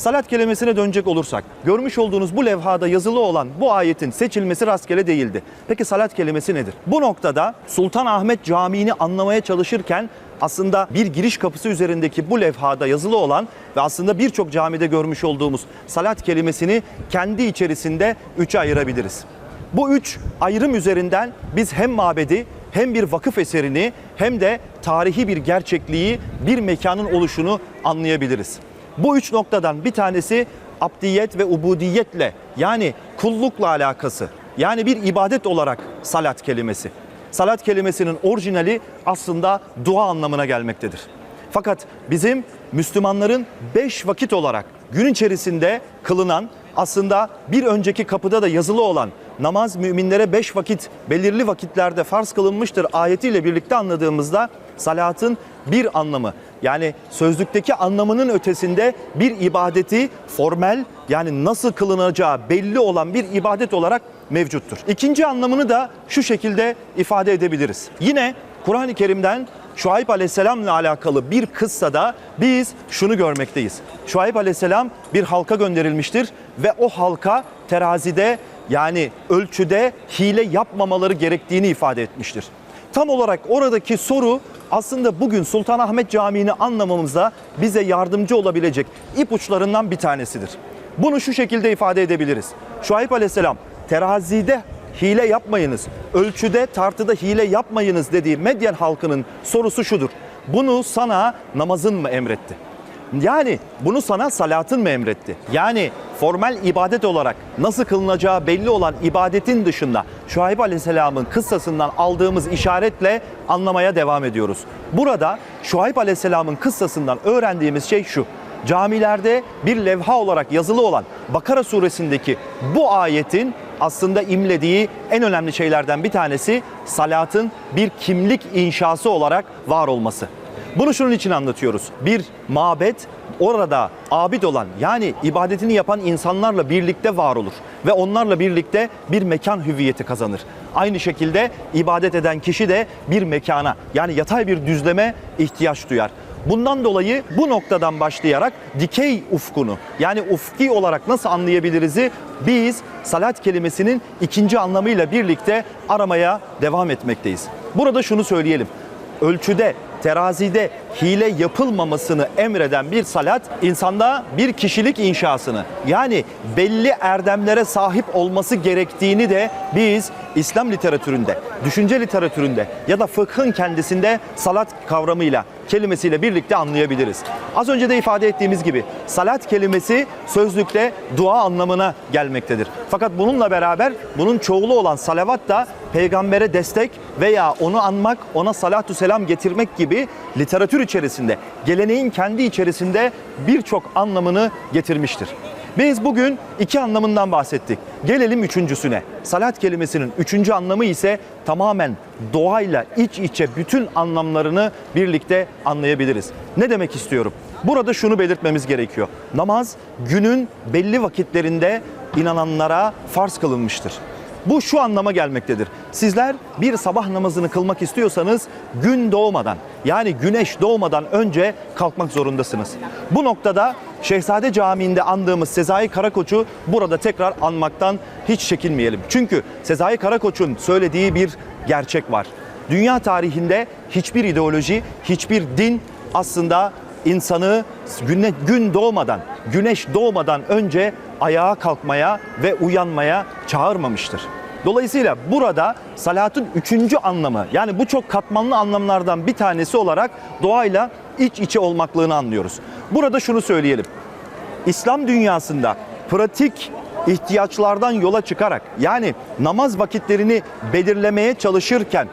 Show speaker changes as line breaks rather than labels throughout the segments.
Salat kelimesine dönecek olursak, görmüş olduğunuz bu levhada yazılı olan bu ayetin seçilmesi rastgele değildi. Peki salat kelimesi nedir? Bu noktada Sultanahmet Camii'ni anlamaya çalışırken aslında bir giriş kapısı üzerindeki bu levhada yazılı olan ve aslında birçok camide görmüş olduğumuz salat kelimesini kendi içerisinde üçe ayırabiliriz. Bu üç ayrım üzerinden biz hem mabedi hem bir vakıf eserini hem de tarihi bir gerçekliği, bir mekanın oluşunu anlayabiliriz. Bu üç noktadan bir tanesi abdiyet ve ubudiyetle yani kullukla alakası. Yani bir ibadet olarak salat kelimesi. Salat kelimesinin orijinali aslında dua anlamına gelmektedir. Fakat bizim Müslümanların beş vakit olarak gün içerisinde kılınan aslında bir önceki kapıda da yazılı olan namaz müminlere beş vakit belirli vakitlerde farz kılınmıştır ayetiyle birlikte anladığımızda salatın bir anlamı yani sözlükteki anlamının ötesinde bir ibadeti formel yani nasıl kılınacağı belli olan bir ibadet olarak mevcuttur. İkinci anlamını da şu şekilde ifade edebiliriz. Yine Kur'an-ı Kerim'den Şuayb Aleyhisselam'la alakalı bir kıssada biz şunu görmekteyiz. Şuayb Aleyhisselam bir halka gönderilmiştir ve o halka terazide yani ölçüde hile yapmamaları gerektiğini ifade etmiştir. Tam olarak oradaki soru aslında bugün Sultanahmet Camii'ni anlamamıza bize yardımcı olabilecek ipuçlarından bir tanesidir. Bunu şu şekilde ifade edebiliriz. Şuayb Aleyhisselam terazide hile yapmayınız, ölçüde tartıda hile yapmayınız dediği Medyen halkının sorusu şudur. Bunu sana namazın mı emretti? Yani bunu sana salatın mı emretti? Yani formel ibadet olarak nasıl kılınacağı belli olan ibadetin dışında Şuayb Aleyhisselam'ın kıssasından aldığımız işaretle anlamaya devam ediyoruz. Burada Şuayb Aleyhisselam'ın kıssasından öğrendiğimiz şey şu. Camilerde bir levha olarak yazılı olan Bakara suresindeki bu ayetin aslında imlediği en önemli şeylerden bir tanesi salatın bir kimlik inşası olarak var olması. Bunu şunun için anlatıyoruz. Bir mabet orada abid olan yani ibadetini yapan insanlarla birlikte var olur ve onlarla birlikte bir mekan hüviyeti kazanır. Aynı şekilde ibadet eden kişi de bir mekana yani yatay bir düzleme ihtiyaç duyar. Bundan dolayı bu noktadan başlayarak dikey ufkunu yani ufki olarak nasıl anlayabiliriz'i biz salat kelimesinin ikinci anlamıyla birlikte aramaya devam etmekteyiz. Burada şunu söyleyelim. Ölçüde, terazide hile yapılmamasını emreden bir salat insanda bir kişilik inşasını yani belli erdemlere sahip olması gerektiğini de biz İslam literatüründe, düşünce literatüründe ya da fıkhın kendisinde salat kavramıyla kelimesiyle birlikte anlayabiliriz. Az önce de ifade ettiğimiz gibi salat kelimesi sözlükte dua anlamına gelmektedir. Fakat bununla beraber bunun çoğulu olan salavat da peygambere destek veya onu anmak, ona salatü selam getirmek gibi literatür içerisinde, geleneğin kendi içerisinde birçok anlamını getirmiştir. Biz bugün iki anlamından bahsettik. Gelelim üçüncüsüne. Salat kelimesinin üçüncü anlamı ise tamamen doğayla iç içe bütün anlamlarını birlikte anlayabiliriz. Ne demek istiyorum? Burada şunu belirtmemiz gerekiyor. Namaz günün belli vakitlerinde inananlara farz kılınmıştır. Bu şu anlama gelmektedir. Sizler bir sabah namazını kılmak istiyorsanız gün doğmadan yani güneş doğmadan önce kalkmak zorundasınız. Bu noktada Şehzade Camii'nde andığımız Sezai Karakoç'u burada tekrar anmaktan hiç çekinmeyelim. Çünkü Sezai Karakoç'un söylediği bir gerçek var. Dünya tarihinde hiçbir ideoloji, hiçbir din aslında insanı güne, gün doğmadan, güneş doğmadan önce ayağa kalkmaya ve uyanmaya çağırmamıştır. Dolayısıyla burada salatın üçüncü anlamı yani bu çok katmanlı anlamlardan bir tanesi olarak doğayla iç içe olmaklığını anlıyoruz. Burada şunu söyleyelim. İslam dünyasında pratik ihtiyaçlardan yola çıkarak yani namaz vakitlerini belirlemeye çalışırken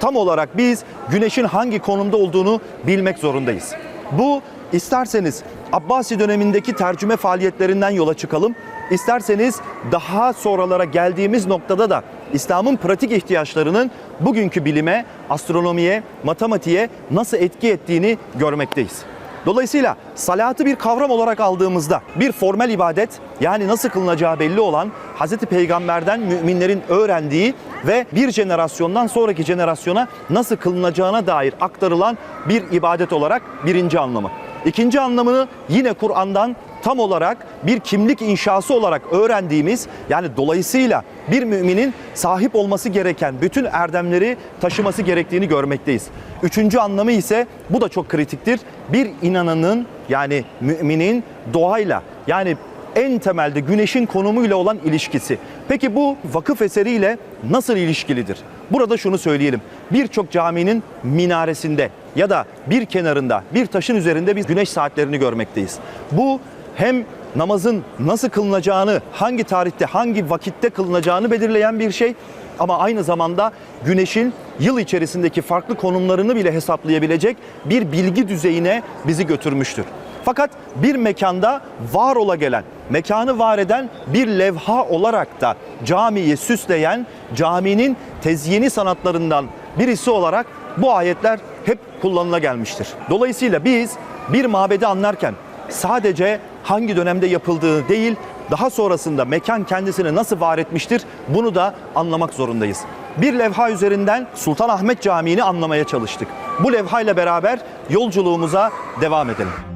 tam olarak biz güneşin hangi konumda olduğunu bilmek zorundayız. Bu isterseniz Abbasi dönemindeki tercüme faaliyetlerinden yola çıkalım. İsterseniz daha sonralara geldiğimiz noktada da İslam'ın pratik ihtiyaçlarının bugünkü bilime, astronomiye, matematiğe nasıl etki ettiğini görmekteyiz. Dolayısıyla salatı bir kavram olarak aldığımızda bir formel ibadet yani nasıl kılınacağı belli olan Hz. Peygamber'den müminlerin öğrendiği ve bir jenerasyondan sonraki jenerasyona nasıl kılınacağına dair aktarılan bir ibadet olarak birinci anlamı. İkinci anlamını yine Kur'an'dan tam olarak bir kimlik inşası olarak öğrendiğimiz yani dolayısıyla bir müminin sahip olması gereken bütün erdemleri taşıması gerektiğini görmekteyiz. Üçüncü anlamı ise bu da çok kritiktir. Bir inananın yani müminin doğayla yani en temelde güneşin konumuyla olan ilişkisi. Peki bu vakıf eseriyle nasıl ilişkilidir? Burada şunu söyleyelim. Birçok caminin minaresinde ya da bir kenarında, bir taşın üzerinde biz güneş saatlerini görmekteyiz. Bu hem namazın nasıl kılınacağını, hangi tarihte, hangi vakitte kılınacağını belirleyen bir şey ama aynı zamanda güneşin yıl içerisindeki farklı konumlarını bile hesaplayabilecek bir bilgi düzeyine bizi götürmüştür. Fakat bir mekanda var ola gelen, mekanı var eden bir levha olarak da camiyi süsleyen caminin tezyini sanatlarından birisi olarak bu ayetler hep kullanıla gelmiştir. Dolayısıyla biz bir mabedi anlarken sadece hangi dönemde yapıldığı değil, daha sonrasında mekan kendisini nasıl var etmiştir bunu da anlamak zorundayız. Bir levha üzerinden Sultanahmet Camii'ni anlamaya çalıştık. Bu levha ile beraber yolculuğumuza devam edelim.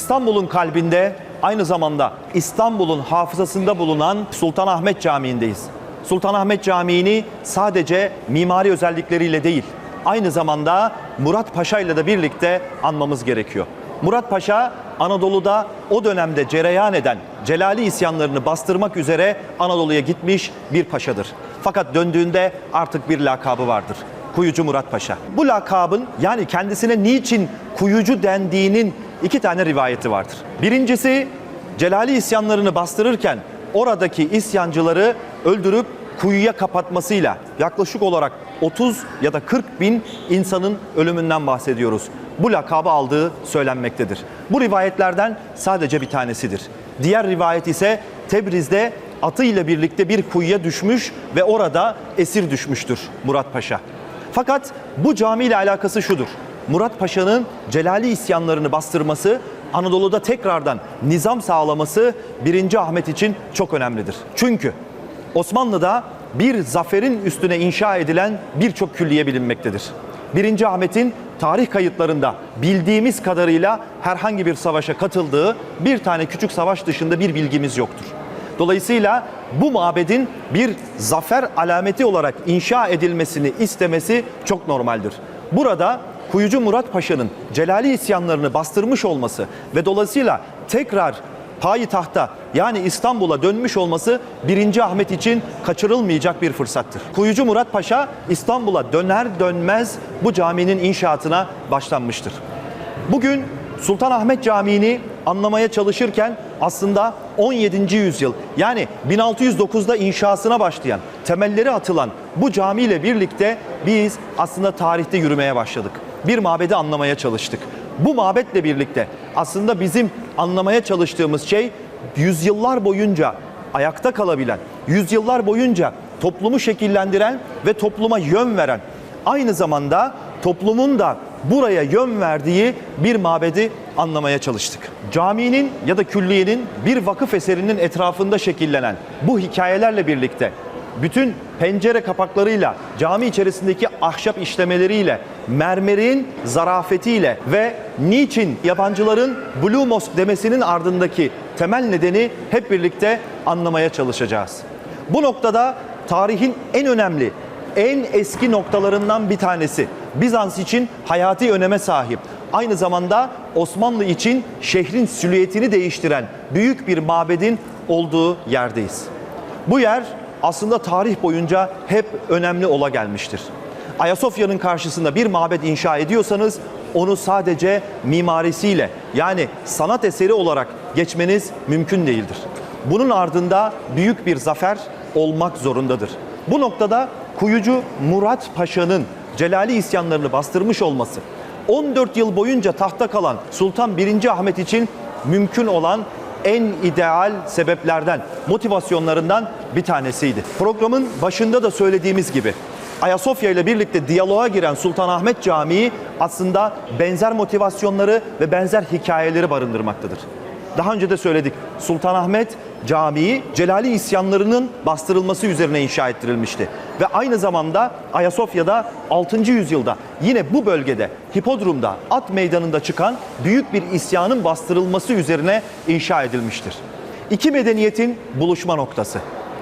İstanbul'un kalbinde aynı zamanda İstanbul'un hafızasında bulunan Sultanahmet Camii'ndeyiz. Sultanahmet Camii'ni sadece mimari özellikleriyle değil, aynı zamanda Murat Paşa ile de birlikte anmamız gerekiyor. Murat Paşa Anadolu'da o dönemde cereyan eden Celali isyanlarını bastırmak üzere Anadolu'ya gitmiş bir paşadır. Fakat döndüğünde artık bir lakabı vardır. Kuyucu Murat Paşa. Bu lakabın yani kendisine niçin kuyucu dendiğinin iki tane rivayeti vardır. Birincisi Celali isyanlarını bastırırken oradaki isyancıları öldürüp kuyuya kapatmasıyla yaklaşık olarak 30 ya da 40 bin insanın ölümünden bahsediyoruz. Bu lakabı aldığı söylenmektedir. Bu rivayetlerden sadece bir tanesidir. Diğer rivayet ise Tebriz'de atı ile birlikte bir kuyuya düşmüş ve orada esir düşmüştür Murat Paşa. Fakat bu cami ile alakası şudur. Murat Paşa'nın Celali isyanlarını bastırması, Anadolu'da tekrardan nizam sağlaması 1. Ahmet için çok önemlidir. Çünkü Osmanlı'da bir zaferin üstüne inşa edilen birçok külliye bilinmektedir. 1. Ahmet'in tarih kayıtlarında bildiğimiz kadarıyla herhangi bir savaşa katıldığı bir tane küçük savaş dışında bir bilgimiz yoktur. Dolayısıyla bu mabedin bir zafer alameti olarak inşa edilmesini istemesi çok normaldir. Burada Kuyucu Murat Paşa'nın Celali isyanlarını bastırmış olması ve dolayısıyla tekrar payitahta yani İstanbul'a dönmüş olması 1. Ahmet için kaçırılmayacak bir fırsattır. Kuyucu Murat Paşa İstanbul'a döner dönmez bu caminin inşaatına başlanmıştır. Bugün Sultanahmet Camii'ni anlamaya çalışırken aslında 17. yüzyıl yani 1609'da inşasına başlayan, temelleri atılan bu camiyle birlikte biz aslında tarihte yürümeye başladık. Bir mabedi anlamaya çalıştık. Bu mabetle birlikte aslında bizim anlamaya çalıştığımız şey yüzyıllar boyunca ayakta kalabilen, yüzyıllar boyunca toplumu şekillendiren ve topluma yön veren, aynı zamanda toplumun da buraya yön verdiği bir mabedi anlamaya çalıştık. Caminin ya da külliyenin bir vakıf eserinin etrafında şekillenen bu hikayelerle birlikte bütün pencere kapaklarıyla, cami içerisindeki ahşap işlemeleriyle, mermerin zarafetiyle ve niçin yabancıların Blue Mosque demesinin ardındaki temel nedeni hep birlikte anlamaya çalışacağız. Bu noktada tarihin en önemli, en eski noktalarından bir tanesi. Bizans için hayati öneme sahip. Aynı zamanda Osmanlı için şehrin silüetini değiştiren büyük bir mabedin olduğu yerdeyiz. Bu yer aslında tarih boyunca hep önemli ola gelmiştir. Ayasofya'nın karşısında bir mabet inşa ediyorsanız onu sadece mimarisiyle yani sanat eseri olarak geçmeniz mümkün değildir. Bunun ardında büyük bir zafer olmak zorundadır. Bu noktada Kuyucu Murat Paşa'nın Celali isyanlarını bastırmış olması, 14 yıl boyunca tahta kalan Sultan 1. Ahmet için mümkün olan en ideal sebeplerden, motivasyonlarından bir tanesiydi. Programın başında da söylediğimiz gibi Ayasofya ile birlikte diyaloğa giren Sultanahmet Camii aslında benzer motivasyonları ve benzer hikayeleri barındırmaktadır. Daha önce de söyledik. Sultanahmet Camii Celali isyanlarının bastırılması üzerine inşa ettirilmişti. Ve aynı zamanda Ayasofya'da 6. yüzyılda yine bu bölgede Hipodrum'da at meydanında çıkan büyük bir isyanın bastırılması üzerine inşa edilmiştir. İki medeniyetin buluşma noktası.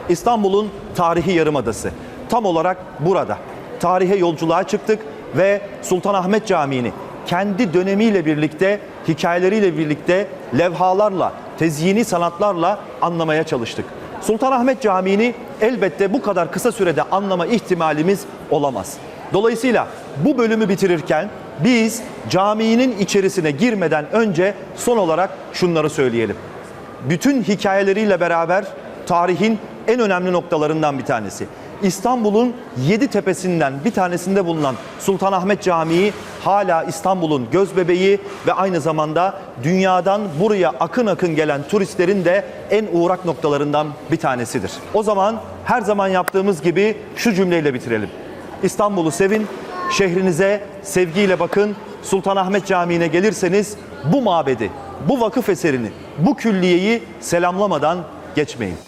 İstanbul'un tarihi yarımadası. Tam olarak burada. Tarihe yolculuğa çıktık ve Sultanahmet Camii'ni kendi dönemiyle birlikte, hikayeleriyle birlikte, levhalarla, tezyini sanatlarla anlamaya çalıştık. Sultanahmet Camii'ni elbette bu kadar kısa sürede anlama ihtimalimiz olamaz. Dolayısıyla bu bölümü bitirirken biz caminin içerisine girmeden önce son olarak şunları söyleyelim. Bütün hikayeleriyle beraber tarihin en önemli noktalarından bir tanesi. İstanbul'un yedi tepesinden bir tanesinde bulunan Sultanahmet Camii hala İstanbul'un göz bebeği ve aynı zamanda dünyadan buraya akın akın gelen turistlerin de en uğrak noktalarından bir tanesidir. O zaman her zaman yaptığımız gibi şu cümleyle bitirelim. İstanbul'u sevin, şehrinize sevgiyle bakın. Sultanahmet Camii'ne gelirseniz bu mabedi, bu vakıf eserini, bu külliyeyi selamlamadan geçmeyin.